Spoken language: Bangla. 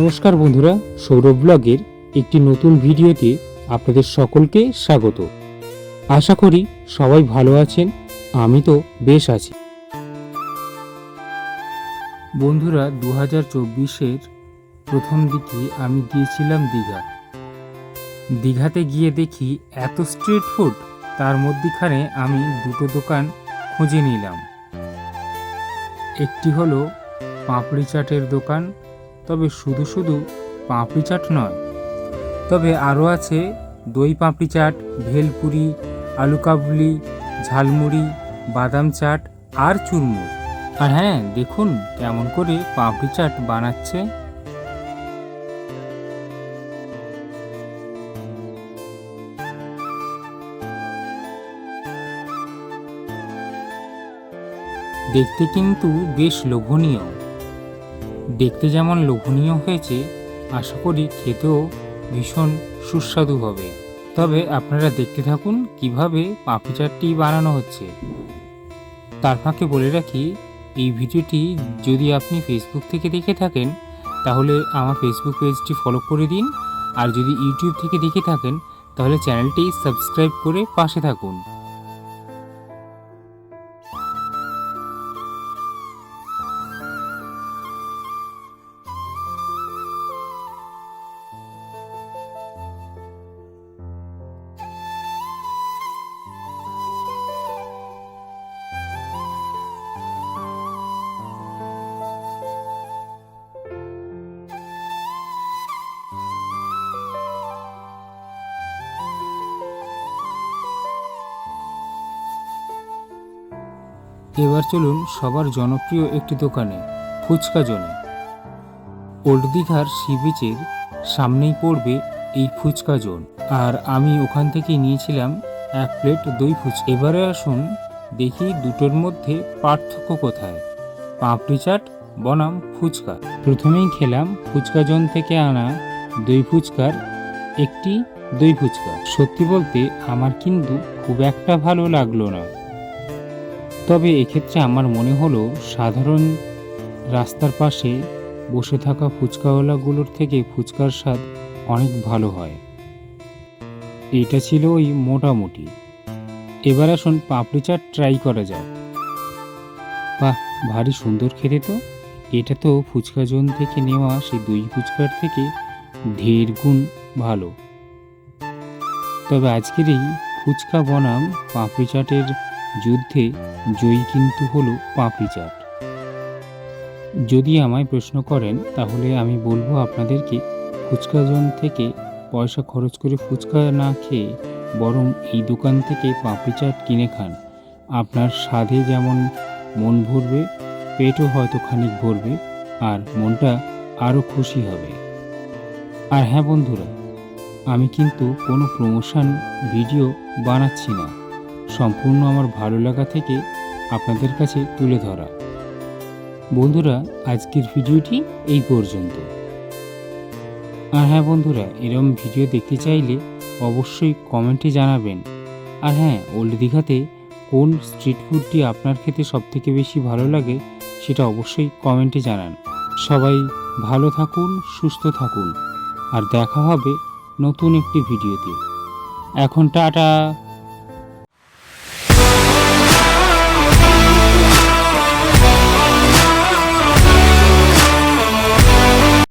নমস্কার বন্ধুরা, সৌরভ ব্লগের একটি নতুন ভিডিওতে আপনাদের সকলকে স্বাগত। আশা করি সবাই ভালো আছেন, আমি তো বেশ আছি। বন্ধুরা দু হাজার চব্বিশের প্রথম দিকে আমি গিয়েছিলাম দীঘা। দীঘাতে গিয়ে দেখি এত স্ট্রিট ফুড, তার মধ্যেখানে আমি দুটো দোকান খুঁজে নিলাম। একটি হলো পাঁপড়ি চাটের দোকান তবে শুধু শুধু পাঁপড়ি চাট নয়। তবে আরও আছে দই পাঁপড়ি চাট, ভেলপুরি, আলু কাবলি, ঝালমুড়ি, বাদাম চাট আর চুরমুর আর হ্যাঁ দেখুন কেমন করে পাঁপড়ি চাট বানাচ্ছে। দেখতে কিন্তু বেশ লোভনীয়। দেখতে যেমন লোভনীয় হয়েছে, আশা করি খেতেও ভীষণ সুস্বাদু হবে। তবে আপনারা দেখতে থাকুন কীভাবে পাপড়ি চাটটি বানানো হচ্ছে। তার ফাঁকে বলে রাখি, এই ভিডিওটি যদি আপনি ফেসবুক থেকে দেখে থাকেন, তাহলে আমার ফেসবুক পেজটি ফলো করে দিন। আর যদি ইউটিউব থেকে দেখে থাকেন, তাহলে চ্যানেলটি সাবস্ক্রাইব করে পাশে থাকুন। এবার চলুন সবার জনপ্রিয় একটি দোকানে, ফুচকা জোনে। ওল্ড দীঘার সি বিচের সামনেই পড়বে এই ফুচকা জোন। আর আমি ওখান থেকে নিয়েছিলাম এক প্লেট দই ফুচকা। এবারে আসুন দেখি দুটোর মধ্যে পার্থক্য কোথায়। পাপড়ি চাট, বনাম ফুচকা। প্রথমেই খেলাম ফুচকা জোন থেকে আনা দই ফুচকার একটি দই ফুচকা। সত্যি বলতে আমার কিন্তু খুব একটা ভালো লাগল না। তবে এক্ষেত্রে আমার মনে হলো সাধারণ রাস্তার পাশে বসে থাকা ফুচকাওয়ালাগুলোর থেকে ফুচকার স্বাদ অনেক ভালো হয়। এটা ছিল ওই মোটামুটি। এবার আসুন পাপড়ি চাট ট্রাই করা যাক। বাহ, ভারী সুন্দর খেতে তো। এটা তো ফুচকা জোন থেকে নেওয়া সেই দই ফুচকার থেকে ঢের গুণ ভালো। তবে আজকের এই ফুচকা বনাম পাপড়ি চাটের যুদ্ধে জয়ী কিন্তু হলো পাপড়ি চাট। যদি আমায় প্রশ্ন করেন, তাহলে আমি বলব আপনাদেরকে ফুচকা জোন থেকে পয়সা খরচ করে ফুচকা না খেয়ে বরং এই দোকান থেকে পাপড়ি চাট কিনে খান। আপনার স্বাদে যেমন মন ভরবে, পেটও হয়তো খানিক ভরবে আর মনটা আরও খুশি হবে। আর হ্যাঁ বন্ধুরা, আমি কিন্তু কোনো প্রমোশন ভিডিও বানাচ্ছি না। সম্পূর্ণ আমার ভালো লাগা থেকে আপনাদের কাছে তুলে ধরা। বন্ধুরা, আজকের ভিডিওটি এই পর্যন্ত। আর হ্যাঁ বন্ধুরা এরম ভিডিও দেখতে চাইলে অবশ্যই কমেন্টে জানাবেন। আর হ্যাঁ ওল্ড দীঘাতে কোন স্ট্রিট ফুডটি আপনার খেতে সবথেকে বেশি ভালো লাগে সেটা অবশ্যই কমেন্টে জানান। সবাই ভালো থাকুন, সুস্থ থাকুন। আর দেখা হবে নতুন একটি ভিডিওতে। এখন টাটা!